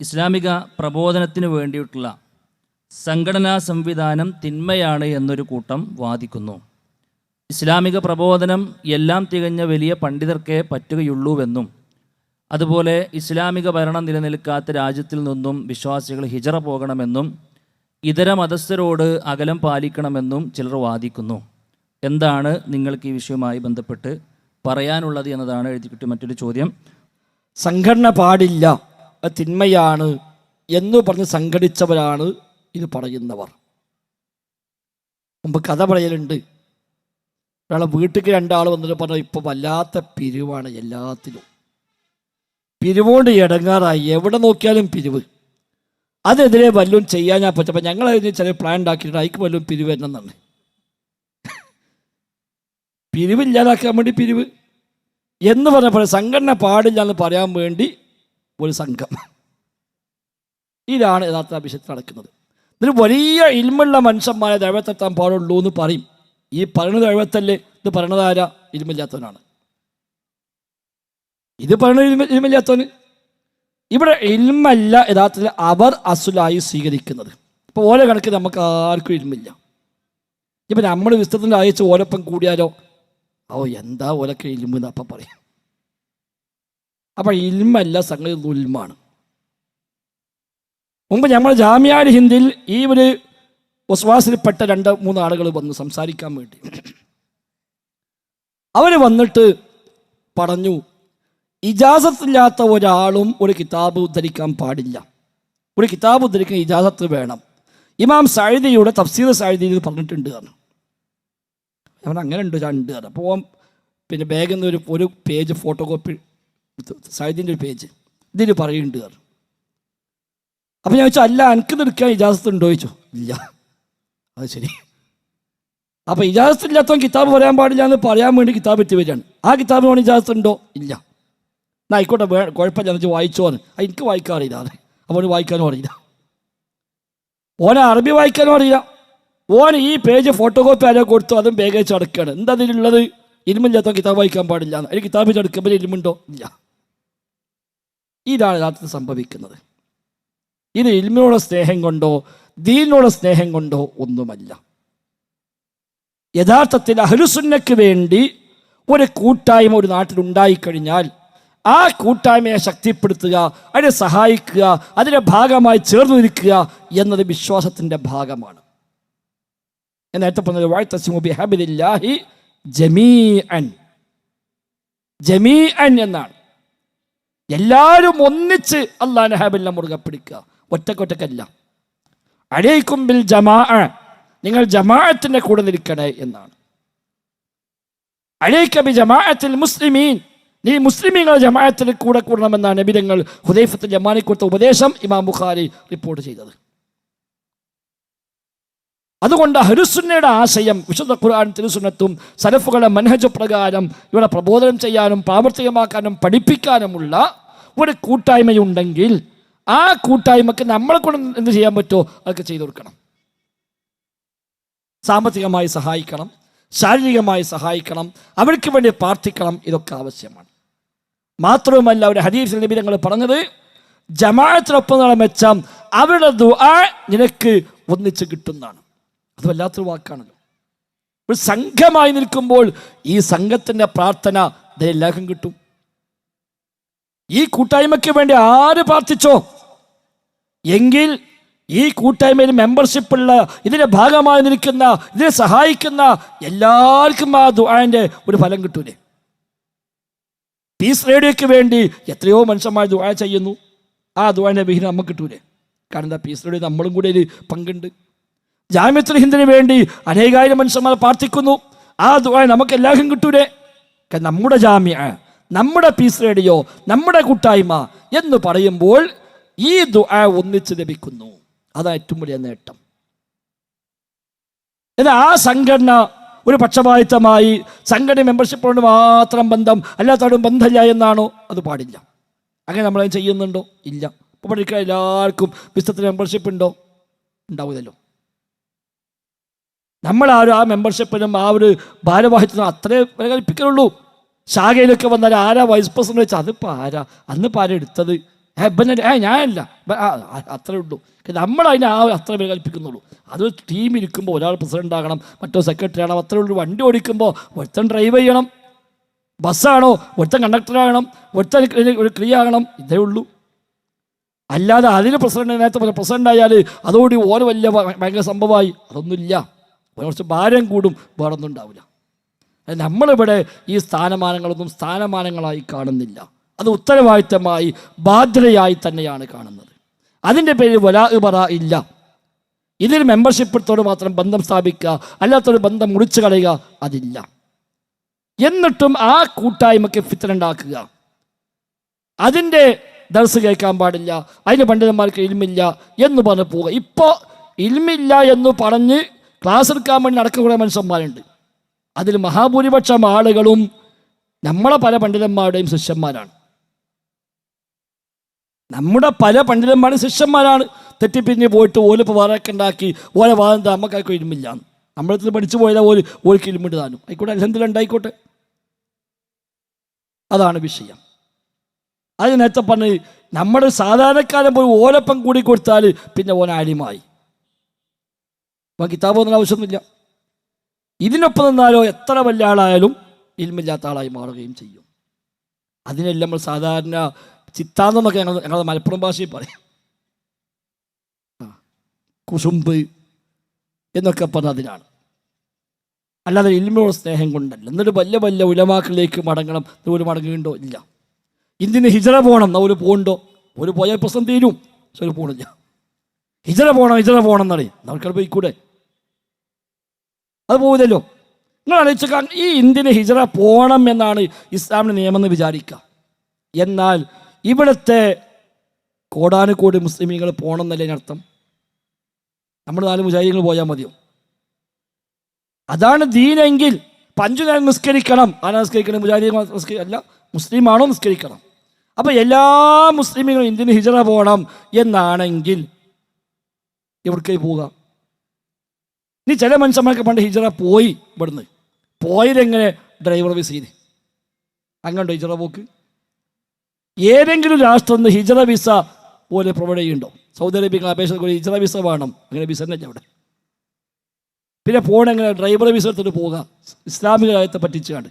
ഇസ്ലാമിക പ്രബോധനത്തിന് വേണ്ടിയിട്ടുള്ള സംഘടനാ സംവിധാനം തിന്മയാണ് എന്നൊരു കൂട്ടം വാദിക്കുന്നു. ഇസ്ലാമിക പ്രബോധനം എല്ലാം തികഞ്ഞ വലിയ പണ്ഡിതർക്കേ പറ്റുകയുള്ളൂവെന്നും അതുപോലെ ഇസ്ലാമിക ഭരണം നിലനിൽക്കാത്ത രാജ്യത്തിൽ നിന്നും വിശ്വാസികൾ ഹിജറ പോകണമെന്നും ഇതര മതസ്ഥരോട് അകലം പാലിക്കണമെന്നും ചിലർ വാദിക്കുന്നു. എന്താണ് നിങ്ങൾക്ക് ഈ വിഷയവുമായി ബന്ധപ്പെട്ട് പറയാനുള്ളത് എന്നതാണ് എഴുതി കിട്ടിയ മറ്റൊരു ചോദ്യം. സംഘടന പാടില്ല. തിന്മയാണ് എന്ന് പറഞ്ഞ് സംഘടിച്ചവരാണ് ഇത് പറയുന്നവർ. മുമ്പ് കഥ പറയലുണ്ട്. ഒരാളെ വീട്ടിലേക്ക് രണ്ടാൾ വന്നിട്ട് പറഞ്ഞു ഇപ്പം വല്ലാത്ത പിരിവാണ് എല്ലാത്തിലും. പിരിവുകൊണ്ട് ഇടങ്ങാറായി എവിടെ നോക്കിയാലും പിരിവ്. അതെതിരെ വല്ലതും ചെയ്യാൻ ഞാൻ പറ്റും. അപ്പം ഞങ്ങൾ ചില പ്ലാൻ ഉണ്ടാക്കിയിട്ട് അതിക്ക് വല്ലതും പിരിവ് എന്നാണ് പിരിവില്ലാതാക്കാൻ വേണ്ടി പിരിവ് എന്ന് പറഞ്ഞപ്പോൾ സംഘടന പാടില്ല എന്ന് പറയാൻ വേണ്ടി ഒരു സംഘം. ഇതാണ് യഥാർത്ഥ അഭിഷേകത്തിൽ നടക്കുന്നത്. ഇതിന് വലിയ ഇൽമുള്ള മനുഷ്യന്മാരെ ദൈവത്തെത്താൻ പാടുള്ളൂ എന്ന് പറയും. ഈ പറയുന്നത് ദൈവത്തല്ലേ? ഇത് പറയണതാര ഇരുമില്ലാത്തവനാണ് ഇത് പറയുന്നത് ഇൽമ ഇൽമില്ലാത്തവന്. ഇവിടെ ഇൽമല്ല യഥാർത്ഥത്തിൽ അവർ അസുലായി സ്വീകരിക്കുന്നത്. ഇപ്പോൾ ഓരോ കണക്ക് നമുക്ക് ആർക്കും ഇൽമില്ല. ഇപ്പം നമ്മൾ വിസ്തൃതത്തിൽ അയച്ച് ഓരോപ്പം കൂടിയാലോ? ഓ എന്താ ഓലൊക്കെ ഇൽമെന്ന് അപ്പം പറയും. അപ്പം ഇൽമല്ല സംഗതി ദുൽമാണ്. മുമ്പ് നമ്മൾ ജാമ്യാൽ ഹിന്ദിയിൽ ഈ ഒരു വസ്വാസിൽപ്പെട്ട രണ്ട് മൂന്ന് ആളുകൾ വന്ന് സംസാരിക്കാൻ വേണ്ടി. അവർ വന്നിട്ട് പറഞ്ഞു ഇജാസത്തില്ലാത്ത ഒരാളും ഒരു കിതാബ് ഉദ്ധരിക്കാൻ പാടില്ല. ഒരു കിതാബ് ഉദ്ധരിക്കാൻ ഇജാസത്ത് വേണം. ഇമാം സാഴുതിയുടെ തഫ്സീർ ഇത് പറഞ്ഞിട്ടുണ്ട് കാരണം അവൻ അങ്ങനെ ഉണ്ട് രണ്ട് കാരണം അപ്പോൾ പിന്നെ ബാഗിൽ നിന്ന് ഒരു ഒരു പേജ് ഫോട്ടോ കോപ്പി സായുധീന്റെ ഒരു പേജ്. ഇതിൽ പറയുന്നുണ്ട് കാരണം അപ്പം ഞാൻ ചോദിച്ചു അല്ല എനിക്ക് നിൽക്കാൻ ഇജാസത്ത് ഉണ്ടോ? ചോദിച്ചു. ഇല്ല. അത് ശരി. അപ്പം ഇജാസത്ത് ഇല്ലാത്തവൻ കിതാബ് പറയാൻ പാടില്ല എന്ന് പറയാൻ വേണ്ടി കിതാബ് എത്തി വരികയാണ്. ആ കിതാബിനോട് ഇജാസത്ത് ഉണ്ടോ? ഇല്ല. എന്നാ ആയിക്കോട്ടെ വേ കുഴപ്പമില്ല എന്ന് വെച്ചാൽ വായിച്ചോന്ന് അത് എനിക്ക് വായിക്കാൻ അറിയില്ല അത്. അവന് വായിക്കാനും അറിയില്ല. ഓനെ അറബി വായിക്കാനും അറിയില്ല. ഓൻ ഈ പേജ് ഫോട്ടോ കോപ്പി ആരോ കൊടുത്തു അതും പേഗേജ് അടക്കുകയാണ് എന്താ അതിലുള്ളത് ഇരുമില്ലാത്ത കിതാബ് വായിക്കാൻ പാടില്ല എന്ന്. അതിന് കിതാബ് അടക്കുമ്പോൾ ഇരുമുണ്ടോ ഇല്ല. ഇതാണ് യഥാർത്ഥത്തിൽ സംഭവിക്കുന്നത്. ഇത് ഇൽമിനോട് സ്നേഹം കൊണ്ടോ ദീനോട് സ്നേഹം കൊണ്ടോ ഒന്നുമല്ല. യഥാർത്ഥത്തിൽ അഹലുസുന്നയ്ക്ക് വേണ്ടി ഒരു കൂട്ടായ്മ ഒരു നാട്ടിൽ ഉണ്ടായിക്കഴിഞ്ഞാൽ ആ കൂട്ടായ്മയെ ശക്തിപ്പെടുത്തുക അതിനെ സഹായിക്കുക അതിന്റെ ഭാഗമായി ചേർന്ന് നിൽക്കുക എന്നത് വിശ്വാസത്തിന്റെ ഭാഗമാണ്. ഞാൻ നേരത്തെ പറഞ്ഞത് വാഴ്ത്തസിമുബി ഹബിദില്ലാഹി ജമീ അൻ ജമീ അൻ എന്നാണ്. എല്ലാവരും ഒന്നിച്ച് അള്ളാഹ് ഹാബില്ല മുറുകെ പിടിക്കുക. ഒറ്റക്കൊറ്റക്കല്ല. അഴയിക്കും ബിൽ ജമാ നിങ്ങൾ ജമാഅത്തിന്റെ കൂടെ നിൽക്കണേ എന്നാണ്. അഴയിക്ക ബി ജമാഅത്തിൽ മുസ്ലിമീൻ. നീ മുസ്ലിമീങ്ങളെ ജമാഅത്തിൽ കൂടെ കൂടണമെന്നാണ് നബിതങ്ങൾ ഹുദൈഫത്തിൽ ജമാനിക്കൊടുത്ത ഉപദേശം ഇമാം ബുഖാരി റിപ്പോർട്ട് ചെയ്തത്. അതുകൊണ്ട് ഹരുസുന്നയുടെ ആശയം വിശുദ്ധ ഖുർആൻ തിരുസുന്നത്തും സലഫുകളുടെ മനഹജ പ്രകാരം ഇവിടെ പ്രബോധനം ചെയ്യാനും പ്രാവർത്തികമാക്കാനും പഠിപ്പിക്കാനുമുള്ള ഒരു കൂട്ടായ്മയുണ്ടെങ്കിൽ ആ കൂട്ടായ്മക്ക് നമ്മളെ കൊണ്ട് എന്ത് ചെയ്യാൻ പറ്റുമോ അതൊക്കെ ചെയ്തു കൊടുക്കണം. സാമ്പത്തികമായി സഹായിക്കണം ശാരീരികമായി സഹായിക്കണം അവർക്ക് വേണ്ടി പ്രാർത്ഥിക്കണം ഇതൊക്കെ ആവശ്യമാണ്. മാത്രവുമല്ല ഒരു ഹദീസ് നബി പറഞ്ഞത് ജമാഅത്തിനൊപ്പം നടന്ന മെച്ചം അവരുടെ ദുആ നിനക്ക് ഒന്നിച്ച് കിട്ടുന്നതാണ്. അത് വല്ലാത്തൊരു വാക്കാണല്ലോ. ഒരു സംഘമായി നിൽക്കുമ്പോൾ ഈ സംഘത്തിന്റെ പ്രാർത്ഥന ഇതെല്ലാവർക്കും കിട്ടും. ഈ കൂട്ടായ്മയ്ക്ക് വേണ്ടി ആര് പ്രാർത്ഥിച്ചോ? എങ്കിൽ ഈ കൂട്ടായ്മയിൽ മെമ്പർഷിപ്പ് ഉള്ള ഇതിന്റെ ഭാഗമായി നിൽക്കുന്ന ഇതിനെ സഹായിക്കുന്ന എല്ലാവർക്കും ആ ദുആന്റെ ഒരു ഫലം കിട്ടൂലേ. പീസ് റേഡിയോയ്ക്ക് വേണ്ടി എത്രയോ മനുഷ്യന്മാർ ദുആ ചെയ്യുന്നു. ആ ദുആന്റെ വിഹിതം നമുക്ക് കിട്ടൂലേ. കാരണം എന്താ പീസ് റേഡിയോ നമ്മളും കൂടെ ഒരു പങ്കുണ്ട്. ജാമ്യത്തുൽ ഹിന്ദിന് വേണ്ടി അനേകായിരം മനുഷ്യന്മാർ പ്രാർത്ഥിക്കുന്നു. ആ ദുആ നമുക്ക് എല്ലാവർക്കും കിട്ടൂലേ നമ്മുടെ ജാമ്യ നമ്മുടെ പീസ് റേഡിയോ നമ്മുടെ കൂട്ടായ്മ എന്ന് പറയുമ്പോൾ ഈ ദുആ ഒന്നിച്ച് ലഭിക്കുന്നു. അതാണ് ഏറ്റവും വലിയ നേട്ടം. എന്നാൽ ആ സംഘടന ഒരു പക്ഷപാതിത്വമായി സംഘടന മെമ്പർഷിപ്പ് കൊണ്ട് മാത്രം ബന്ധം അല്ലാത്തവരും ബന്ധമില്ല എന്നാണോ? അത് പാടില്ല. അങ്ങനെ നമ്മളത് ചെയ്യുന്നുണ്ടോ? ഇല്ല. ഇപ്പോൾ പഠിക്കാൻ എല്ലാവർക്കും പുസ്തകത്തിന് മെമ്പർഷിപ്പ് ഉണ്ടോ? ഉണ്ടാവില്ലല്ലോ. നമ്മളാരും ആ മെമ്പർഷിപ്പിനും ആ ഒരു ഭാരവാഹിത്വം അത്രേ കൽപ്പിക്കുന്നുള്ളൂ ശാഖയിലൊക്കെ വന്നാൽ ആരാ വൈസ് പ്രസിഡന്റ് വെച്ചാൽ അതിപ്പോൾ ആരാ? അന്നിപ്പോൾ ആരാ എടുത്തത്? ഏ ഇവനെ ഏ ഞാനല്ല. അത്രേ ഉള്ളൂ. നമ്മൾ അതിനെ ആ അത്ര പ്രകൽപ്പിക്കുന്നുള്ളൂ അത് ടീം ഇരിക്കുമ്പോൾ ഒരാൾ പ്രസിഡന്റ് ആകണം മറ്റോ സെക്രട്ടറി ആകണം അത്രേ ഉള്ളൂ. വണ്ടി ഓടിക്കുമ്പോൾ ഒരുത്തൻ ഡ്രൈവ് ചെയ്യണം ബസ്സാണോ ഒരുത്തൻ കണ്ടക്ടർ ആകണം ഒരുത്തൻ ഒരു ക്രിയ ആകണം ഇതേ ഉള്ളൂ. അല്ലാതെ അതിന് പ്രസിഡന്റ് നേരത്തെ പ്രസിഡന്റ് ആയാൽ അതോടി ഓരോ വലിയ ഭയങ്കര സംഭവമായി. അതൊന്നുമില്ല. കുറച്ച് ഭാരം കൂടും വേറൊന്നുണ്ടാവില്ല നമ്മളിവിടെ ഈ സ്ഥാനമാനങ്ങളൊന്നും സ്ഥാനമാനങ്ങളായി കാണുന്നില്ല. അത് ഉത്തരവാദിത്തമായി ബാധ്യതയായി തന്നെയാണ് കാണുന്നത്. അതിന്റെ പേര് വലാ ഇബറ ഇല്ല. ഇതിൽ മെമ്പർഷിപ്പത്തോട് മാത്രം ബന്ധം സ്ഥാപിക്കുക അല്ലാത്തൊരു ബന്ധം മുറിച്ചു കളയുക അതില്ല. എന്നിട്ടും ആ കൂട്ടായ്മയ്ക്ക് ഫിത്തനുണ്ടാക്കുക അതിന്റെ ദർസ് കേൾക്കാൻ പാടില്ല അതിന് പണ്ഡിതന്മാർക്ക് ഇൽമില്ല എന്ന് പറഞ്ഞ് പോവുക. ഇപ്പോൾ ഇൽമില്ല എന്ന് പറഞ്ഞ് ക്ലാസ് എടുക്കാൻ വേണ്ടി നടക്കുന്ന കുറേ മനുഷ്യന്മാരുണ്ട്. അതിൽ മഹാഭൂരിപക്ഷം ആളുകളും നമ്മളെ പല പണ്ഡിതന്മാരുടെയും ശിഷ്യന്മാരാണ്. നമ്മുടെ പല പണ്ഡിതന്മാരും ശിഷ്യന്മാരാണ് തെറ്റിപ്പിരിഞ്ഞ് പോയിട്ട് ഓലിപ്പ് വാറൊക്കെ ഉണ്ടാക്കി ഓല വാദം നമുക്കൊക്കെ ഇരുമില്ല നമ്മളത്തിൽ പഠിച്ചു പോയാൽ ഓൽ ഓർക്ക് ഇൽമിട്ട് താനും. ആയിക്കോട്ടെ അല്ലെന്തെങ്കിലും ഉണ്ടായിക്കോട്ടെ. അതാണ് വിഷയം. അത് നേരത്തെ പറഞ്ഞ് നമ്മുടെ സാധാരണക്കാരൻ പോയി ഓലപ്പം കൂടി കൊടുത്താൽ പിന്നെ ഓൻ അപ്പം കിതാബ് ഒന്നും ആവശ്യമൊന്നുമില്ല. ഇതിനൊപ്പം നിന്നാലോ എത്ര വലിയ ആളായാലും ഇൽമില്ലാത്ത ആളായി മാറുകയും ചെയ്യും. അതിനെല്ലാം നമ്മൾ സാധാരണ ചിത്താന്തെന്നൊക്കെ ഞങ്ങൾ ഞങ്ങളുടെ മലപ്പുറം ഭാഷയിൽ പറയും. ആ, കുസുമ്പ് എന്നൊക്കെ പറഞ്ഞ അതിനാണ്. അല്ലാതെ ഇൽമിയോട് സ്നേഹം കൊണ്ടല്ല. എന്നിട്ട് വലിയ വലിയ ഉലമാക്കളിലേക്ക് മടങ്ങണം. ഒരു മടങ്ങുന്നുണ്ടോ ഇല്ല. ഇന്ത്യന് ഹിജറ പോകണം. ഒരു പോകണ്ടോ ഒരു പോയ പ്രശ്നം തീരും. പക്ഷെ ഒരു പോകണില്ല ഹിജറ പോകണം ഹിജറ പോകണം എന്നറിയാം. നമുക്കത് പോയിക്കൂടെ? അത് പോവില്ലല്ലോ. നിങ്ങൾ ആലോചിച്ച ഈ ഇന്ത്യന് ഹിജറ പോകണം എന്നാണ് ഇസ്ലാമിന്റെ നിയമം എന്ന് വിചാരിക്കുക. എന്നാൽ ഇവിടുത്തെ കോടാനുകോടി മുസ്ലിമീങ്ങൾ പോകണം എന്നല്ലേ അർത്ഥം? നമ്മൾ നാല് മുജാഹിദീങ്ങൾ പോയാൽ മതിയോ? അതാണ് ദീനെങ്കിൽ പഞ്ചു നേരം നിസ്കരിക്കണം. ആരാ നിസ്കരിക്കണം? നിസ്കരി അല്ല മുസ്ലിമാണോ നിസ്കരിക്കണം? അപ്പോൾ എല്ലാ മുസ്ലിമീങ്ങളും ഇന്ത്യൻ ഹിജറ പോകണം എന്നാണെങ്കിൽ എവിടേക്കായി പോവുക? ഇനി ചില മനുഷ്യന്മാർക്ക് പണ്ട് ഹിജറ പോയി ഇവിടുന്ന്. പോയതെങ്ങനെ ഡ്രൈവർ വിസയിൽ അങ്ങോട്ടോ ഹിജറ പോക്ക്? ഏതെങ്കിലും രാഷ്ട്രം നിന്ന് ഹിജറ വിസ പോലെ പ്രൊവൈഡ് ചെയ്യുന്നുണ്ടോ? സൗദി അറേബ്യക്ക് അപേക്ഷ ഹിജറ വിസ വേണം. അങ്ങനെ വിസ തന്നെ അവിടെ. പിന്നെ പോണെങ്ങനെ ഡ്രൈവർ വിസ എടുത്തിട്ട് പോവുക ഇസ്ലാമിക രാജ്യത്തെ പറ്റിച്ചാണ്ട്.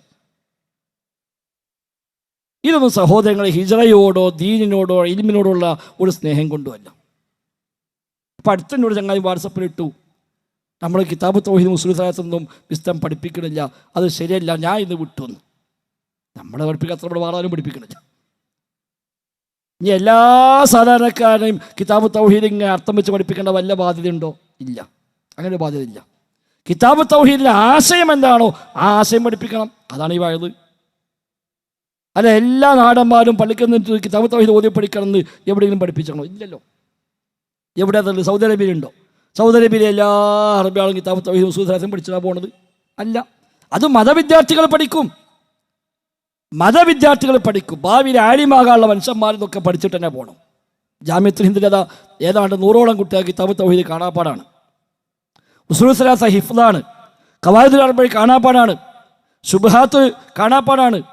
ഇതൊന്നും സഹോദരങ്ങളെ ഹിജറയോടോ ദീനിനോടോ ഇൽമിനോടുള്ള ഒരു സ്നേഹം കൊണ്ടുമല്ല. അപ്പം അടുത്തന്നോട് ചങ്ങാതി വാട്സപ്പിൽ ഇട്ടു. നമ്മൾ കിതാബ് തോഹിദ് മുസ്ലിം സാഹസൊന്നും വിസ്തം പഠിപ്പിക്കണില്ല. അത് ശരിയല്ല ഞാൻ ഇന്ന് വിട്ടു നമ്മളെ പഠിപ്പിക്കാത്ത നമ്മൾ വേറെ പഠിപ്പിക്കണില്ല. ഇനി എല്ലാ സാധാരണക്കാരെയും കിതാബ് തൗഹീദ് ഇങ്ങനെ അർത്ഥം വെച്ച് പഠിപ്പിക്കേണ്ട വല്ല ബാധ്യതയുണ്ടോ? ഇല്ല. അങ്ങനെ ഒരു ബാധ്യതയില്ല. കിതാബ് തൗഹീദിന്റെ ആശയം എന്താണോ ആ ആശയം പഠിപ്പിക്കണം. അതാണ് ഈ വായത്. അല്ല എല്ലാ നാടന്മാരും പള്ളിക്കുന്ന കിതാബ് തൗഹീദ് ഓതി പഠിക്കണം എന്ന് എവിടെയെങ്കിലും പഠിപ്പിച്ചണോ ഇല്ലല്ലോ. എവിടെ അതുള്ളൂ സൗദി അറേബ്യയിലുണ്ടോ? സൗദി അറേബ്യയിലെ എല്ലാ അറബിയാളും കിതാബ് തൗഹീദ് മുസ്ലിം പഠിച്ചാണ് പോണത്. അല്ല അത് മതവിദ്യാർത്ഥികൾ പഠിക്കും. മതവിദ്യാർത്ഥികൾ പഠിക്കും. ഭാവിയിൽ ആലിമാകാനുള്ള മനുഷ്യന്മാർ ഇതൊക്കെ പഠിച്ചിട്ട് തന്നെ പോകണം ജാമ്യത്തിൽ ഹിന്ദുലത ഏതാണ്ട് നൂറോളം കുട്ടികൾ കിതാബ് തൗഹീദ് കാണാപ്പാടാണ്. ഉസുലുസലാസ ഹിഫ്ലാണ് കവാദുൽ അറബി കാണാപ്പാടാണ്. ശുഭഹാത്ത് കാണാപ്പാടാണ്.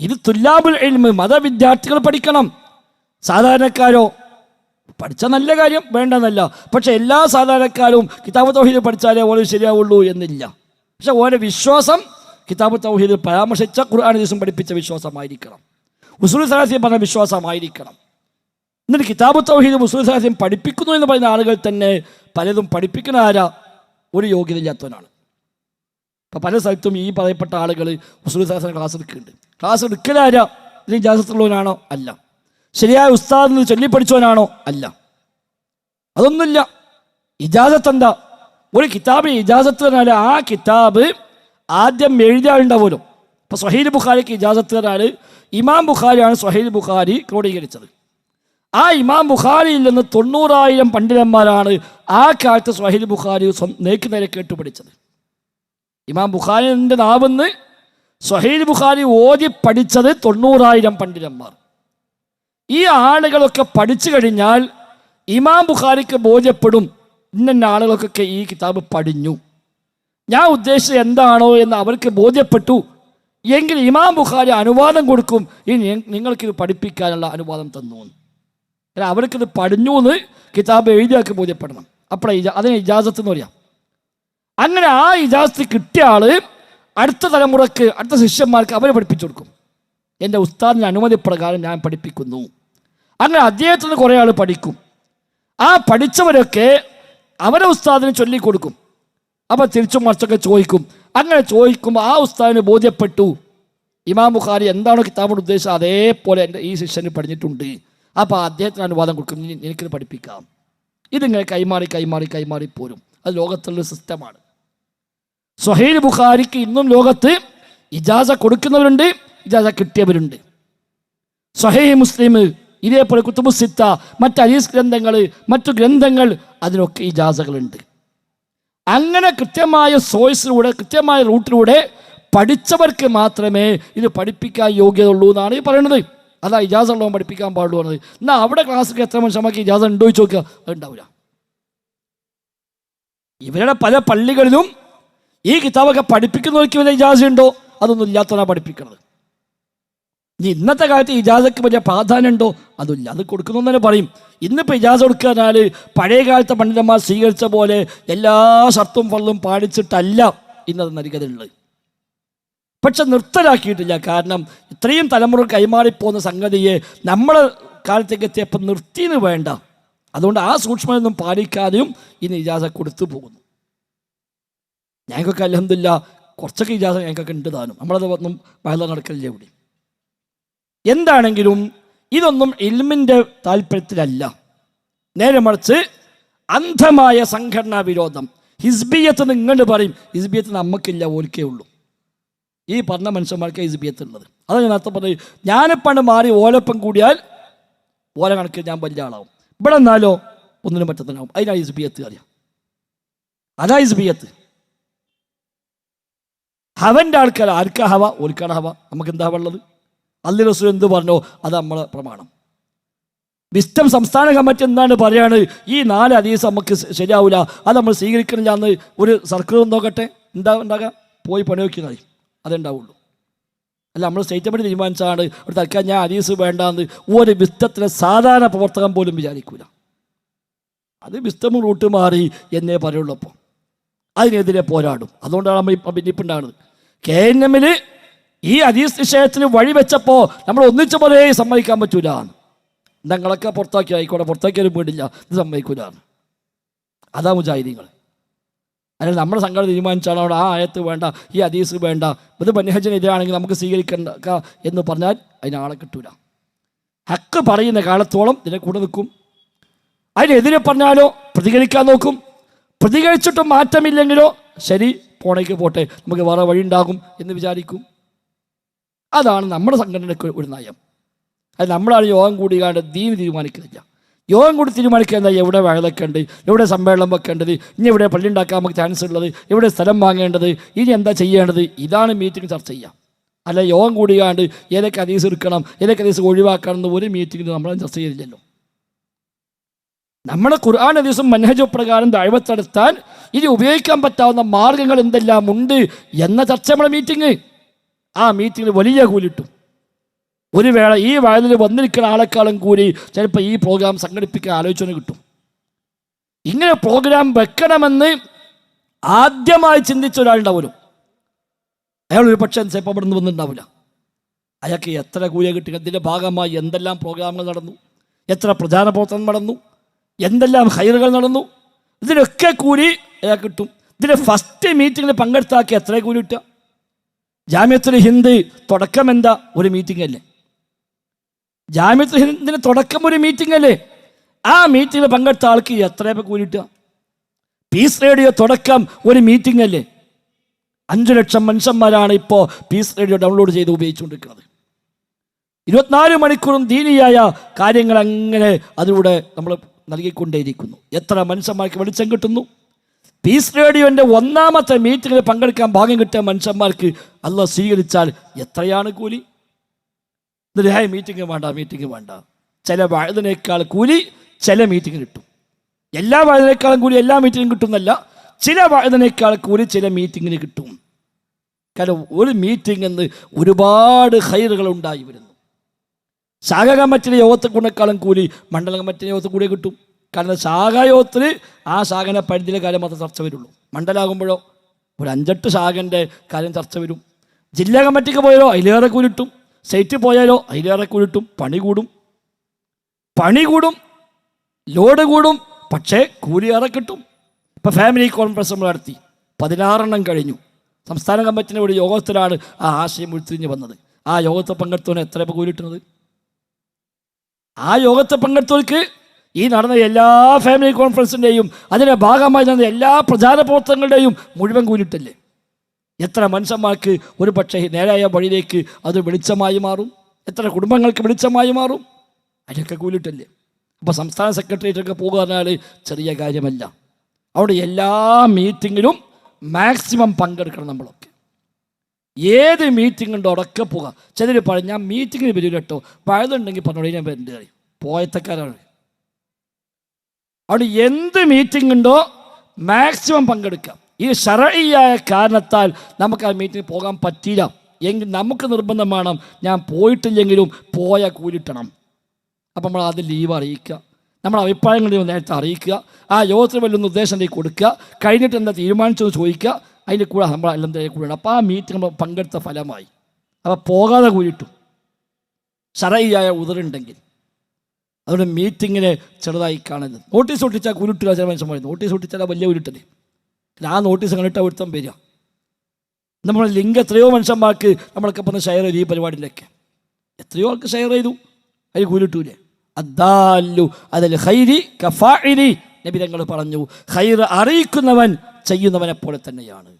ഇത് തുല്ലാബുൽ മതവിദ്യാർത്ഥികൾ പഠിക്കണം. സാധാരണക്കാരോ പഠിച്ച നല്ല കാര്യം വേണ്ടെന്നല്ല. പക്ഷെ എല്ലാ സാധാരണക്കാരും കിതാബ് തൗഹീദ് പഠിച്ചാലേ ഓരോ ശരിയാവുള്ളൂ എന്നില്ല. പക്ഷെ ഓരോ വിശ്വാസം കിതാബ് തൗഹീദിൽ പരാമർശിച്ച ഖുർആൻ ദിവസം പഠിപ്പിച്ച വിശ്വാസമായിരിക്കണം. ഉസുൽ സലാസിയം പറഞ്ഞ വിശ്വാസമായിരിക്കണം. എന്നിട്ട് കിതാബ് തൗഹീദ് ഉസുൽ സലാസിയും പഠിപ്പിക്കുന്നു എന്ന് പറയുന്ന ആളുകൾ തന്നെ പലതും പഠിപ്പിക്കുന്ന ആരാ? ഒരു യോഗ്യതയില്ലാത്തവനാണ്. ഇപ്പം പല സ്ഥലത്തും ഈ പറയപ്പെട്ട ആളുകൾ ഉസുൽ സലാസിന് ക്ലാസ് എടുക്കുന്നുണ്ട്. ക്ലാസ് എടുക്കലാരാ? ഇതിന് ജാസത്തുള്ളവനാണോ അല്ല. ശരിയായ ഉസ്താദ് ചൊല്ലി പഠിച്ചവനാണോ അല്ല. അതൊന്നുമില്ല. ഇജാസത്ത് എന്താ ഒരു കിതാബ് ഇജാസത്ത് തന്നാൽ ആ കിതാബ് ആദ്യം എഴുതിയാളുണ്ടാവുമല്ലോ ഇപ്പൊ സൊഹീൽ ബുഖാരിക്ക് ഇജാസത്ത് തന്നാൽ ഇമാം ബുഖാരിയാണ് സൊഹീൽ ബുഖാരി ക്രോഡീകരിച്ചത്. ആ ഇമാം ബുഖാരിയിൽ നിന്ന് തൊണ്ണൂറായിരം പണ്ഡിതന്മാരാണ് ആ കാലത്ത് സൊഹീൽ ബുഖാരി നേക്ക് നേരെ കേട്ടുപഠിച്ചത്. ഇമാം ബുഖാരിന്റെ നാവെന്ന് സൊഹീൽ ബുഖാരി ഓതി പഠിച്ചത് തൊണ്ണൂറായിരം പണ്ഡിതന്മാർ. ഈ ആളുകളൊക്കെ പഠിച്ചു കഴിഞ്ഞാൽ ഇമാം ബുഖാരിക്ക് ബോധ്യപ്പെടും ഇന്ന ആളുകൾക്കൊക്കെ ഈ കിതാബ് പഠിഞ്ഞു. ഞാൻ ഉദ്ദേശിച്ചത് എന്താണോ എന്ന് അവർക്ക് ബോധ്യപ്പെട്ടു. എങ്കിൽ ഇമാം ബുഖാരി അനുവാദം കൊടുക്കും. ഇനി നിങ്ങൾക്കിത് പഠിപ്പിക്കാനുള്ള അനുവാദം തന്നു. അല്ല അവർക്കിത് പഠിഞ്ഞു എന്ന് കിതാബ് എഴുതിയാക്കി ബോധ്യപ്പെടണം. അപ്പോൾ അതിന് ഇജാസത്ത് എന്ന് പറയാം. അങ്ങനെ ആ ഇജാസത്ത് കിട്ടിയ ആൾ അടുത്ത തലമുറയ്ക്ക് അടുത്ത ശിഷ്യന്മാർക്ക് അവരെ പഠിപ്പിച്ചു കൊടുക്കും. എന്റെ ഉസ്താദിന്റെ അനുമതി പ്രകാരം ഞാൻ പഠിപ്പിക്കുന്നു. അങ്ങനെ അദ്ദേഹത്തിൽ നിന്ന് കുറേ ആൾ പഠിക്കും. ആ പഠിച്ചവരൊക്കെ അവരെ ഉസ്താദിന് ചൊല്ലിക്കൊടുക്കും. അപ്പോൾ തിരിച്ചും മറിച്ചൊക്കെ ചോദിക്കും. അങ്ങനെ ചോദിക്കുമ്പോൾ ആ ഉസ്താദിന് ബോധ്യപ്പെട്ടു. ഇമാം ബുഖാരി എന്താണോ കിതാബോട് ഉദ്ദേശം? അതേപോലെ എന്റെ ഈ ശിഷ്യന് പഠിച്ചിട്ടുണ്ട്. അപ്പോൾ അദ്ദേഹത്തിന് അനുവാദം കൊടുക്കും. "ഇനി എനിക്കിത് പഠിപ്പിക്കാം. ഇതിങ്ങനെ കൈമാറി കൈമാറി കൈമാറി പോരും. അത് ലോകത്തുള്ള സിസ്റ്റമാണ് സൊഹൈൽ ബുഖാരിക്ക് ഇന്നും ലോകത്ത് ഇജാസ കൊടുക്കുന്നവരുണ്ട്. ഇജാസ കിട്ടിയവരുണ്ട്. സൊഹൈ മുസ്ലിം ഇതേപോലെ കുത്തുബുസിത്ത മറ്റ് അരീസ് ഗ്രന്ഥങ്ങൾ മറ്റു ഗ്രന്ഥങ്ങൾ അതിനൊക്കെ ഇജാസകളുണ്ട്. അങ്ങനെ കൃത്യമായ സോഴ്സിലൂടെ കൃത്യമായ റൂട്ടിലൂടെ പഠിച്ചവർക്ക് മാത്രമേ ഇത് പഠിപ്പിക്കാൻ യോഗ്യത ഉള്ളൂ എന്നാണ് ഈ പറയുന്നത് അതാ ഇജാസ ഉള്ളവൻ പഠിപ്പിക്കാൻ പാടുള്ളൂ എന്നത് എന്നാൽ അവിടെ ക്ലാസ്സിൽ എത്ര മനുഷ്യമാക്കി ഇജാസ ഉണ്ടോ ചോദിച്ചു നോക്കുക അത് ഉണ്ടാവില്ല. ഇവരുടെ പല പള്ളികളിലും ഈ കിതാബൊക്കെ പഠിപ്പിക്കുന്നവർക്ക് ഇവരെ ഇജാസ ഉണ്ടോ അതൊന്നും ഇല്ലാത്തവരാണ് പഠിപ്പിക്കുന്നത് ഇനി ഇന്നത്തെ കാലത്ത് ഇജാസക്ക് വലിയ പ്രാധാന്യം ഉണ്ടോ അതില്ല. അത് കൊടുക്കുന്നു തന്നെ പറയും. ഇന്നിപ്പോൾ ഇജാസ കൊടുക്കാനാൽ പഴയ കാലത്തെ പണ്ഡിതന്മാർ സ്വീകരിച്ച പോലെ എല്ലാ ഷർത്തും ഫള്ളും പാടിച്ചിട്ടല്ല ഇന്നത് നരികതുള്ളത് പക്ഷെ നിർത്തലാക്കിയിട്ടില്ല. കാരണം ഇത്രയും തലമുറ കൈമാറിപ്പോകുന്ന സംഗതിയെ നമ്മുടെ കാലത്തേക്ക് എത്തിയപ്പോൾ നിർത്തിയെന്ന് വേണ്ട. അതുകൊണ്ട് ആ സൂക്ഷ്മതൊന്നും പാലിക്കാതെയും ഇന്ന് ഇജാസ കൊടുത്തു പോകുന്നു. ഞങ്ങൾക്കൊക്കെ അലഹമില്ല കുറച്ചൊക്കെ ഇജാസ ഞങ്ങൾക്കൊക്കെ ഉണ്ട് താനും. നമ്മളത് ഒന്നും വയല നടക്കലില്ല ഇവിടെ. എന്താണെങ്കിലും ഇതൊന്നും ഇൽമിന്റെ താല്പര്യത്തിലല്ല. നേരെ മറിച്ച് അന്ധമായ സംഘടനാ വിരോധം. ഹിസ്ബിയത്ത് എന്ന് ഇങ്ങോട്ട് പറയും ഹിസ്ബിയത്ത് നമുക്കില്ല ഓൽക്കേ ഉള്ളൂ. ഈ പറഞ്ഞ മനുഷ്യന്മാർക്ക് ഹിസ്ബിയത്ത് ഉള്ളത്. അതാണ് ഞാൻ അർത്ഥം പറഞ്ഞത് ഞാനിപ്പണ്ട് മാറി ഓലപ്പം കൂടിയാൽ ഓല കണക്കിൽ ഞാൻ വലിയ ആളാവും. ഇവിടെ എന്നാലോ ഒന്നിനും പറ്റത്തിനാവും അതിനാണ് ഹിസ്ബിയത്ത് അറിയാം. അതാ ഹിസ്ബിയത്ത്. ഹവന്റെ ആൾക്കാർ ആർക്കാ ഹവ? ഓൽക്കാണ് ഹവ. നമുക്ക് എന്താ ഉള്ളത്? അല്ലി റസൂൽ എന്ത് പറഞ്ഞോ? അത് നമ്മൾ പ്രമാണം. വിസ്റ്റം സംസ്ഥാന കമ്മിറ്റി എന്താണ് പറയാണ്? ഈ നാല് അതീസ് നമുക്ക് ശരിയാവില്ല അത് നമ്മൾ സ്വീകരിക്കണില്ല ഒരു സർക്കിൾ നോക്കട്ടെ. എന്താ ഉണ്ടാകാം? പോയി പണി വയ്ക്കുന്നത് അതുണ്ടാവുള്ളൂ. അല്ല നമ്മൾ സ്റ്റേറ്റ് കമ്മിറ്റി തീരുമാനിച്ചാണ് ഒരു തൽക്കാലം ഞാൻ അതീസ് വേണ്ടാന്ന് ഒരു വിസ്റ്റത്തിലെ സാധാരണ പ്രവർത്തകൻ പോലും വിചാരിക്കൂല. അത് വിസ്റ്റം റൂട്ട് മാറി എന്നേ പറയുള്ളൂ അപ്പോൾ. അതിനെതിരെ പോരാടും. അതുകൊണ്ടാണ് നമ്മൾ ഇപ്പം ഭിന്നിപ്പുണ്ടാകുന്നത് കെ എൻ എമ്മിൽ ഈ അതീസ് വിഷയത്തിന് വഴിവെച്ചപ്പോൾ നമ്മൾ ഒന്നിച്ച പോലെ സമ്മതിക്കാൻ പറ്റൂല. ഞങ്ങളൊക്കെ പുറത്താക്കി ആയിക്കോട്ടെ പുറത്താക്കിയാലും വീടില്ല. ഇത് സമ്മതിക്കൂല. അതാ മുജാഹിദീങ്ങൾ. അല്ലെങ്കിൽ നമ്മുടെ സംഘടന തീരുമാനിച്ചാണ് അവിടെ ആ ആയത്ത് വേണ്ട ഈ അതീസ് വേണ്ട. ഇത് ബന്യഹജനെതിരാണെങ്കിൽ നമുക്ക് സ്വീകരിക്കണ്ട എന്ന് പറഞ്ഞാൽ അതിനാളെ കിട്ടൂല. ഹക്ക് പറയുന്ന കാലത്തോളം ഇതിനെ കൂടെ നിൽക്കും. അതിനെതിരെ പറഞ്ഞാലോ പ്രതികരിക്കാൻ നോക്കും. പ്രതികരിച്ചിട്ടും മാറ്റമില്ലെങ്കിലോ ശരി പോണേക്ക് പോട്ടെ. നമുക്ക് വേറെ വഴി ഉണ്ടാകും എന്ന് വിചാരിക്കും. അതാണ് നമ്മുടെ സംഘടനയ്ക്ക് ഒരു നയം. അത് നമ്മളാണ് യോഗം കൂടി കാണ്ട് ദീന് തീരുമാനിക്കുന്നില്ല. യോഗം കൂടി തീരുമാനിക്കുക എന്താ എവിടെ വഴലക്കേണ്ടത് എവിടെ സമ്മേളനം വെക്കേണ്ടത് ഇനി എവിടെ പള്ളി ഉണ്ടാക്കാൻ നമുക്ക് ചാൻസ് ഉള്ളത് എവിടെ സ്ഥലം വാങ്ങേണ്ടത് ഇനി എന്താ ചെയ്യേണ്ടത് ഇതാണ് മീറ്റിംഗ് ചർച്ച ചെയ്യുക. അല്ല യോഗം കൂടിയാണ്ട് ഏതൊക്കെ അതീസ് എടുക്കണം ഏതൊക്കെ അതീസ് ഒഴിവാക്കണം എന്ന് ഒരു മീറ്റിംഗിൽ നമ്മൾ ചർച്ച ചെയ്തില്ലല്ലോ. നമ്മുടെ ഖുർആൻ അതീസും മനഹജ പ്രകാരം ദൈവത്തെടുത്താൽ ഇനി ഉപയോഗിക്കാൻ പറ്റാവുന്ന മാർഗങ്ങൾ എന്തെല്ലാം ഉണ്ട് എന്ന ചർച്ച നമ്മുടെ മീറ്റിംഗ് ആ മീറ്റിങ്ങിൽ വലിയ കൂലിട്ടും. ഒരു വേള ഈ വയലിൽ വന്നിരിക്കുന്ന ആളെക്കാളും കൂടി ചിലപ്പോൾ ഈ പ്രോഗ്രാം സംഘടിപ്പിക്കാൻ ആലോചന കിട്ടും. ഇങ്ങനെ പ്രോഗ്രാം വെക്കണമെന്ന് ആദ്യമായി ചിന്തിച്ച ഒരാളുണ്ടാവുമല്ലോ അയാൾ ഒരു പക്ഷേ ചിലപ്പോൾ അവിടെ നിന്ന് വന്നിട്ടുണ്ടാവില്ല. അയാൾക്ക് എത്ര കൂലിയ കിട്ടി? അതിന്റെ ഭാഗമായി എന്തെല്ലാം പ്രോഗ്രാമുകൾ നടന്നു? എത്ര പ്രചാരണ പ്രവർത്തനം നടന്നു? എന്തെല്ലാം ഹൈറുകൾ നടന്നു? ഇതിനൊക്കെ കൂലി അയാൾക്ക് കിട്ടും. ഇതിന്റെ ഫസ്റ്റ് മീറ്റിങ്ങിൽ പങ്കെടുത്താക്കി എത്ര കൂലി കിട്ടുക? ജാമ്യത്തുൽ ഹിന്ദ് തുടക്കം എന്താ ഒരു മീറ്റിംഗ് അല്ലേ ജാമ്യത്തുൽ ഹിന്ദിന് തുടക്കം ഒരു മീറ്റിംഗ് അല്ലേ ആ മീറ്റിങ്ങിൽ പങ്കെടുത്ത ആൾക്ക് എത്ര കൂലി കിട്ടുക? പീസ് റേഡിയോ തുടക്കം ഒരു മീറ്റിംഗ് അല്ലേ അഞ്ചു ലക്ഷം മനുഷ്യന്മാരാണ് ഇപ്പോൾ പീസ് റേഡിയോ ഡൗൺലോഡ് ചെയ്ത് ഉപയോഗിച്ചുകൊണ്ടിരിക്കുന്നത്. ഇരുപത്തിനാല് മണിക്കൂറും ദീനിയായ കാര്യങ്ങൾ അങ്ങനെ അതിലൂടെ നമ്മൾ നൽകിക്കൊണ്ടേയിരിക്കുന്നു. എത്ര മനുഷ്യന്മാർക്ക് വെളിച്ചം കിട്ടുന്നു? പീസ് റേഡിയോന്റെ ഒന്നാമത്തെ മീറ്റിങ്ങിൽ പങ്കെടുക്കാൻ ഭാഗ്യം കിട്ടിയ മനുഷ്യന്മാർക്ക് അല്ല സ്വീകരിച്ചാൽ എത്രയാണ് കൂലി? എന്നിട്ട് മീറ്റിംഗ് വേണ്ട മീറ്റിംഗ് വേണ്ട. ചില വഴുതിനേക്കാൾ കൂലി ചില മീറ്റിംഗ് കിട്ടും. എല്ലാ വഴുതിനേക്കാളും കൂലി എല്ലാ മീറ്റിംഗും കിട്ടുന്നല്ല ചില വഴുതിനേക്കാൾ കൂലി ചില മീറ്റിങ്ങിന് കിട്ടും. കാരണം ഒരു മീറ്റിംഗ് എന്ന് ഒരുപാട് ഹൈറുകൾ ഉണ്ടായി വരുന്നു. ശാഖ കമ്മിറ്റിയുടെ യോഗത്തെ കൂടെക്കാളും കൂലി മണ്ഡല കമ്മിറ്റിയുടെ യോഗത്തിൽ കൂടി കിട്ടും. കാരണം ശാഖായോഗത്തിൽ ആ ശാഖനെ പരിധിയിലെ കാര്യം മാത്രം ചർച്ച വരുള്ളൂ. മണ്ഡലാകുമ്പോഴോ ഒരു അഞ്ചെട്ട് ശാഖന്റെ കാര്യം ചർച്ച വരും. ജില്ലാ കമ്മിറ്റിക്ക് പോയാലോ അതിലേറെ കൂലിട്ടും സൈറ്റിൽ പോയാലോ അതിലേറെ കൂലിട്ടും പണി കൂടും. പണി കൂടും. ലോഡ് കൂടും. പക്ഷേ കൂലി ഏറെ കിട്ടും. ഇപ്പം ഫാമിലി കോൺഫറൻസ് നമ്മൾ നടത്തി. പതിനാറെണ്ണം കഴിഞ്ഞു. സംസ്ഥാന കമ്മിറ്റിന്റെ ഒരു യോഗത്തിലാണ് ആ ആശയം ഉരുത്തിരിഞ്ഞ് വന്നത്. ആ യോഗത്തെ പങ്കെടുത്തവന് എത്ര ഇപ്പോൾ കൂലിട്ടുന്നത് ആ യോഗത്തെ പങ്കെടുത്തവർക്ക് ഈ നടന്ന എല്ലാ ഫാമിലി കോൺഫറൻസിന്റെയും അതിന്റെ ഭാഗമായി നടന്ന എല്ലാ പ്രചാര പ്രവർത്തനങ്ങളുടെയും മുഴുവൻ കൂലിട്ടല്ലേ എത്ര മനുഷ്യന്മാർക്ക് ഒരു പക്ഷേ നേരായ വഴിയിലേക്ക് അത് വെളിച്ചമായി മാറും? എത്ര കുടുംബങ്ങൾക്ക് വെളിച്ചമായി മാറും? അതിനൊക്കെ കൂലിട്ടല്ലേ അപ്പോൾ സംസ്ഥാന സെക്രട്ടേറിയറ്റൊക്കെ പോകുക പറഞ്ഞാൽ ചെറിയ കാര്യമല്ല. അവിടെ എല്ലാ മീറ്റിങ്ങിലും മാക്സിമം പങ്കെടുക്കണം നമ്മളൊക്കെ. ഏത് മീറ്റിംഗ് ഉണ്ടോ അവിടെയൊക്കെ പോകുക ചിലർ പറഞ്ഞാൽ മീറ്റിങ്ങിന് വരില്ല കേട്ടോ പഴുതുണ്ടെങ്കിൽ പറഞ്ഞോളൂ ഞാൻ വരേണ്ടി കാര്യം പോയത്തക്കാരാണ്. അവിടെ എന്ത് മീറ്റിംഗ് ഉണ്ടോ മാക്സിമം പങ്കെടുക്കാം. ഈ ഷറയായ കാരണത്താൽ നമുക്ക് ആ മീറ്റിംഗ് പോകാൻ പറ്റില്ല എങ്കിൽ നമുക്ക് നിർബന്ധമാണ് ഞാൻ പോയിട്ടില്ലെങ്കിലും പോയ കൂലിട്ടണം അപ്പം നമ്മൾ ആദ്യം ലീവ് അറിയിക്കുക. നമ്മുടെ അഭിപ്രായങ്ങൾ നേരത്തെ അറിയിക്കുക. ആ യോഗത്തിന് വലിയ നിർദ്ദേശം കൊടുക്കുക. കഴിഞ്ഞിട്ട് എന്താ തീരുമാനിച്ചെന്ന് ചോദിക്കുക. അതിന്റെ കൂടെ നമ്മൾ എല്ലാം കൂടെ അപ്പോൾ ആ മീറ്റിംഗ് നമ്മൾ പങ്കെടുത്ത ഫലമായി. അപ്പോൾ പോകാതെ കൂലിട്ടു ഷറയായ ഉതിരുണ്ടെങ്കിൽ അതുകൊണ്ട് മീറ്റിങ്ങിനെ ചെറുതായി കാണരുത്. നോട്ടീസ് ഒട്ടിച്ചാൽ കുരുട്ടില്ല ചില മനുഷ്യന്മാർ നോട്ടീസ് ഒട്ടിച്ചാൽ വലിയ ഉരുട്ടല്ലേ പിന്നെ ആ നോട്ടീസ് കണ്ടിട്ട് ഒരുത്തം വരിക നമ്മുടെ ലിങ്ക് എത്രയോ മനുഷ്യന്മാർക്ക് നമ്മളൊക്കെ പറഞ്ഞ് ഷെയർ ചെയ്തു ഈ പരിപാടിയിലൊക്കെ. എത്രയോ ആൾക്ക് ഷെയർ ചെയ്തു. അതിൽ കൂലിട്ടൂലേ അദ്ദാലു അതിൽ ഹൈരി കഫാഇരി നബി തങ്ങൾ പറഞ്ഞു ഹൈർ അറിയിക്കുന്നവൻ ചെയ്യുന്നവനെ പോലെ തന്നെയാണ്.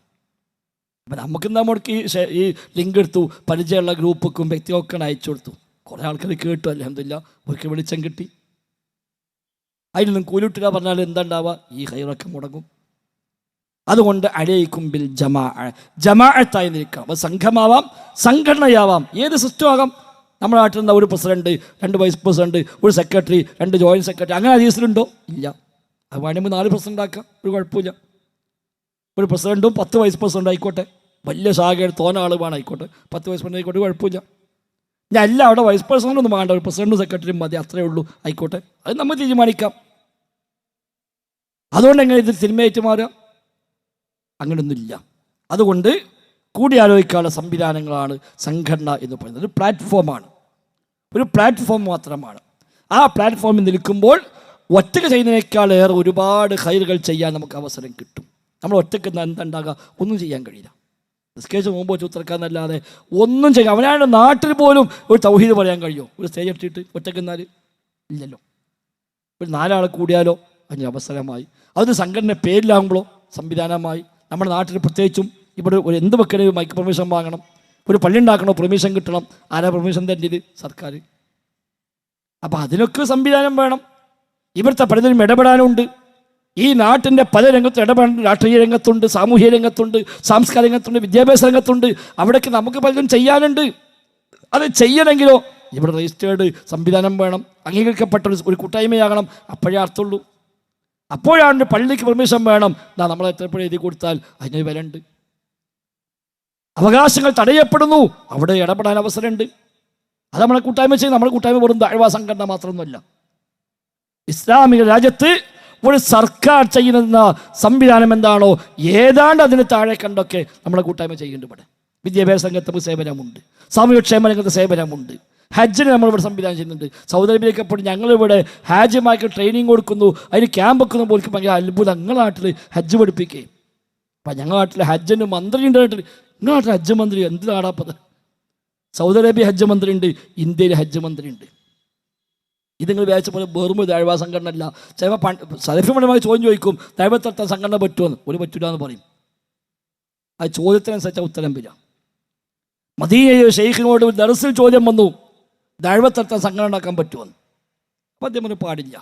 അപ്പം നമുക്ക് നമ്മൾക്ക് ഈ ഈ ലിങ്ക് എടുത്തു? പരിചയമുള്ള ഗ്രൂപ്പുക്കും വ്യക്തികൾക്കും അയച്ചു കൊടുത്തു. കുറേ ആൾക്കാർ കേട്ടു അലഹമില്ല അവർക്ക് വെളിച്ചം കിട്ടി. അതിനൊന്നും കൂലിട്ടുക പറഞ്ഞാൽ എന്താ ഉണ്ടാവുക ഈ ഹൈറൊക്കെ മുടങ്ങും. അതുകൊണ്ട് അഴയിക്കുമ്പിൽ ബിൽ ജമാ ജമാഅത്തായി നിൽക്കാം. അപ്പോൾ സംഘമാവാം സംഘടനയാവാം. ഏത് സിസ്റ്റം ആകാം നമ്മുടെ നാട്ടിൽ നിന്ന് ഒരു പ്രസിഡന്റ് രണ്ട് വൈസ് പ്രസിഡന്റ് ഒരു സെക്രട്ടറി രണ്ട് ജോയിന്റ് സെക്രട്ടറി അങ്ങനെ അതീസിലുണ്ടോ ഇല്ല. അത് വേണമെങ്കിൽ നാല് പ്രസിഡന്റ് ആക്കാം. ഒരു കുഴപ്പമില്ല. ഒരു പ്രസിഡന്റും പത്ത് വൈസ് പ്രസിഡന്റ് ആയിക്കോട്ടെ. വലിയ ശാഖയുടെ തോന ആൾ വേണം ആയിക്കോട്ടെ. പത്ത് വൈസ് പ്രസിഡന്റ് ആയിക്കോട്ടെ കുഴപ്പമില്ല. ഞാൻ അല്ല അവിടെ വൈസ് പ്രസിഡന്റ് ഒന്നും വേണ്ട ഒരു പ്രസിഡന്റും സെക്രട്ടറിയും മതി അത്രേ ഉള്ളൂ. ആയിക്കോട്ടെ. അത് നമ്മൾ തീരുമാനിക്കാം. അതുകൊണ്ട് എങ്ങനെ ഇതിൽ സിനിമയായിട്ട് മാറുക അങ്ങനെയൊന്നുമില്ല അതുകൊണ്ട് കൂടിയാലോചിക്കാനുള്ള സംവിധാനങ്ങളാണ് സംഘടന എന്ന് പറയുന്നത്. ഒരു പ്ലാറ്റ്ഫോമാണ് ഒരു പ്ലാറ്റ്ഫോം മാത്രമാണ്. ആ പ്ലാറ്റ്ഫോമിൽ നിൽക്കുമ്പോൾ ഒറ്റയ്ക്ക് ചെയ്യുന്നതിനേക്കാൾ ഏറെ ഒരുപാട് ഹൈറുകൾ ചെയ്യാൻ നമുക്ക് അവസരം കിട്ടും. നമ്മൾ ഒറ്റയ്ക്ക് എന്തുണ്ടാകുക ഒന്നും ചെയ്യാൻ കഴിയില്ല. നിസ്കേച്ച് മുമ്പ് വെച്ച് ഉത്തരക്കാന്നല്ലാതെ ഒന്നും ചെയ്യാം അവനാണ് നാട്ടിൽ പോലും ഒരു തൗഹീദ് പറയാൻ കഴിയുമോ ഒരു സ്റ്റേജ് ഇട്ടിട്ട് ഒറ്റയ്ക്ക് എന്നാൽ ഇല്ലല്ലോ. ഒരു നാലാൾ കൂടിയാലോ അതിന് അവസരമായി. അതൊരു സംഘടന പേരിലാകുമ്പോഴോ സംവിധാനമായി. നമ്മുടെ നാട്ടിൽ പ്രത്യേകിച്ചും ഇവിടെ ഒരു എന്ത് വെക്കണേ മൈക്ക് പെർമിഷൻ വാങ്ങണം. ഒരു പള്ളി ഉണ്ടാക്കണോ പെർമിഷൻ കിട്ടണം. ആരാ പെർമിഷൻ തരേണ്ടത്? സർക്കാർ. അപ്പോൾ അതിനൊക്കെ സംവിധാനം വേണം. ഇവിടുത്തെ പലതിനും ഇടപെടാനുണ്ട്. ഈ നാട്ടിന്റെ പല രംഗത്തും ഇടപെടേണ്ട രാഷ്ട്രീയ രംഗത്തുണ്ട് സാമൂഹ്യ രംഗത്തുണ്ട് സാംസ്കാരിക രംഗത്തുണ്ട് വിദ്യാഭ്യാസ രംഗത്തുണ്ട്. അവിടേക്ക് നമുക്ക് പലതും ചെയ്യാനുണ്ട്. അത് ചെയ്യണമെങ്കിലോ ഇവിടെ രജിസ്റ്റേർഡ് സംവിധാനം വേണം. അംഗീകരിക്കപ്പെട്ട ഒരു കൂട്ടായ്മയാകണം. അപ്പോഴേ അർത്ഥമുള്ളൂ അപ്പോഴാണ് പള്ളിക്ക് പെർമിഷൻ വേണം. എന്നാ നമ്മൾ എത്രപ്പോഴും എഴുതി കൊടുത്താൽ അതിന് വിലയുണ്ട്. അവകാശങ്ങൾ തടയപ്പെടുന്നു. അവിടെ ഇടപെടാൻ അവസരമുണ്ട്. അത് നമ്മളെ കൂട്ടായ്മ ചെയ്യും. നമ്മുടെ കൂട്ടായ്മ വെറും താഴ്വാ സംഘടന മാത്രമൊന്നുമല്ല. ഇസ്ലാമിക രാജ്യത്ത് ഒരു സർക്കാർ ചെയ്യുന്ന സംവിധാനം എന്താണോ ഏതാണ്ട് അതിന് താഴെ കണ്ടൊക്കെ നമ്മളെ കൂട്ടായ്മ ചെയ്യുന്നുണ്ട് ഇവിടെ. വിദ്യാഭ്യാസ രംഗത്ത് സേവനമുണ്ട്. സാമൂഹ്യക്ഷേമ രംഗത്ത് സേവനമുണ്ട്. ഹജ്ജിന് നമ്മളിവിടെ സംവിധാനം ചെയ്യുന്നുണ്ട്. സൗദി അറേബ്യയിലേക്ക് എപ്പോഴും ഞങ്ങളിവിടെ ഹാജിമാർക്ക് ട്രെയിനിങ് കൊടുക്കുന്നു. അതിന് ക്യാമ്പ് വെക്കുന്ന പോലും ഭയങ്കര അത്ഭുതം. ഞങ്ങളുടെ നാട്ടിൽ ഹജ്ജ് പഠിപ്പിക്കുകയും അപ്പം ഞങ്ങളുടെ നാട്ടിൽ ഹജ്ജിന് മന്ത്രി ഉണ്ട് നാട്ടിൽ നിങ്ങളുടെ നാട്ടിൽ ഹജ്ജ് മന്ത്രി എന്ത് നാടാപ്പത് സൗദി അറേബ്യ ഹജ്ജ് മന്ത്രി ഉണ്ട് ഇന്ത്യയിലെ ഹജ്ജ് മന്ത്രി ഉണ്ട് ഇത് നിങ്ങൾ വിചാരിച്ച പോലെ ഒരു ദൈവ സംഘടന അല്ല ചിലപ്പോൾ പണ്ട് സലഫ്യമായി ചോദ്യം ചോദിക്കും ദൈവത്തത്ത സംഘടന പറ്റുമെന്ന്. ഒരു പറ്റൂല എന്ന് പറയും. ആ ചോദ്യത്തിനനുസരിച്ച ഉത്തരം വരിക. മതിയായ ഷെയ്ഖിനോട് ഒരു ദർസിൽ ചോദ്യം വന്നു ദൈവത്തത്ത സംഘടന ഉണ്ടാക്കാൻ പറ്റുമെന്ന്. അപ്പം അദ്ദേഹം പറഞ്ഞു, പാടില്ല.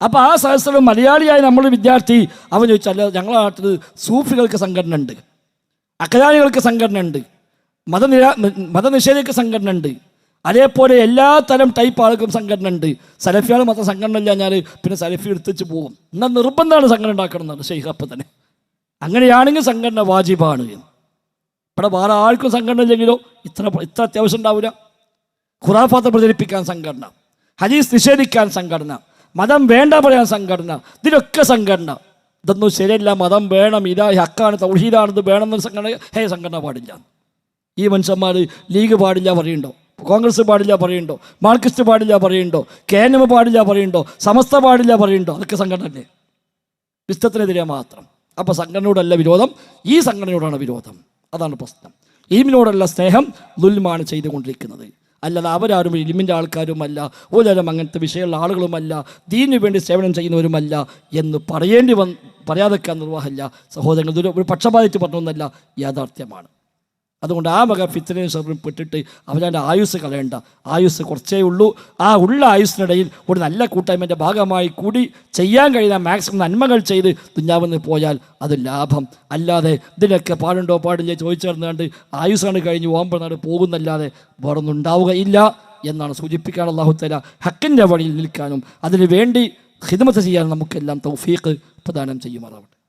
അപ്പോൾ ആ സഹസ്രം മലയാളിയായ നമ്മൾ വിദ്യാർത്ഥി അവൻ ചോദിച്ചല്ല ഞങ്ങളുടെ നാട്ടിൽ സൂഫികൾക്ക് സംഘടന ഉണ്ട് അക്കരാനികൾക്ക് സംഘടന ഉണ്ട് മതനിരാ മതനിഷേധക്ക് സംഘടന ഉണ്ട്. അതേപോലെ എല്ലാ തരം ടൈപ്പ് ആൾക്കും സംഘടന ഉണ്ട്. സലഫിയാൾ മാത്രം സംഘടന ഇല്ല ഞാൻ പിന്നെ സലഫി എടുത്തുവെച്ച് പോകും. എന്നാൽ നിർബന്ധമാണ് സംഘടന ഉണ്ടാക്കണം എന്നാണ് ഷെയ്ഖ് അപ്പം തന്നെ. അങ്ങനെയാണെങ്കിൽ സംഘടന വാജിബാണ്. ഇവിടെ വേറെ ആൾക്കും സംഘടന ഇല്ലെങ്കിലോ ഇത്ര ഇത്ര അത്യാവശ്യം ഉണ്ടാവില്ല ഖുറാഫാത്ത് പ്രചരിപ്പിക്കാൻ സംഘടന. ഹദീസ് നിഷേധിക്കാൻ സംഘടന. മതം വേണ്ട പറയാൻ സംഘടന. ഇതിലൊക്കെ സംഘടന. ഇതൊന്നും ശരിയല്ല. മതം വേണം ഇതാ ഹക്കാണ് തൗഹീദാണ് ഇത് വേണമെന്നൊരു സംഘടന ഹേ സംഘടന പാടില്ല. ഈ മനുഷ്യന്മാർ ലീഗ് പാടില്ല പറയുന്നുണ്ടോ കോൺഗ്രസ് പാടില്ല പറയുന്നുണ്ടോ മാർക്സിസ്റ്റ് പാടില്ല പറയുന്നുണ്ടോ കെ എൻ എം പാടില്ല പറയുന്നുണ്ടോ സമസ്ത പാടില്ല പറയുന്നുണ്ടോ അതൊക്കെ സംഘടനയല്ലേ വിശ്വത്തിനെതിരെ മാത്രം. അപ്പോൾ സംഘടനയോടല്ല വിരോധം. ഈ സംഘടനയോടാണ് വിരോധം. അതാണ് പ്രശ്നം. ഇലിമിനോടുള്ള സ്നേഹം ദുൽമാണ് ചെയ്തുകൊണ്ടിരിക്കുന്നത്. അല്ലാതെ അവരാരും ഇലിമിന്റെ ആൾക്കാരുമല്ല ഓരോരും അങ്ങനത്തെ വിഷയമുള്ള ആളുകളുമല്ല ദീനു വേണ്ടി സേവനം ചെയ്യുന്നവരുമല്ല എന്ന് പറയേണ്ടി വന്ന് പറയാതെക്കാൻ നിർവാഹമില്ല സഹോദരങ്ങൾ ഒരു പക്ഷപാതിച്ച് പറഞ്ഞൊന്നല്ല യാഥാർത്ഥ്യമാണ്. അതുകൊണ്ട് ആ വക ഫിത്തനെ പെട്ടിട്ട് അവനവന്റെ ആയുസ് കളയണ്ട. ആയുസ് കുറച്ചേ ഉള്ളൂ. ആ ഉള്ള ആയുസിനിടയിൽ ഒരു നല്ല കൂട്ടായ്മന്റെ ഭാഗമായി കൂടി ചെയ്യാൻ കഴിയുന്ന മാക്സിമം നന്മകൾ ചെയ്ത് തുഞ്ഞാവെന്ന് പോയാൽ അത് ലാഭം. അല്ലാതെ ഇതിനൊക്കെ പാടുണ്ടോ പാടില്ല ചോദിച്ചേർന്നുകൊണ്ട് ആയുസാണ് കഴിഞ്ഞ് ഓമ്പനാട് പോകുന്നല്ലാതെ വേറൊന്നും ഉണ്ടാവുകയില്ല എന്നാണ് സൂചിപ്പിക്കാൻ അള്ളാഹുത്തല ഹക്കിന്റെ വഴിയിൽ നിൽക്കാനും അതിനു വേണ്ടി ഹിദമത്ത് ചെയ്യാൻ നമുക്കെല്ലാം തൗഫീഖ് പ്രദാനം ചെയ്യുമാറാവട്ടെ.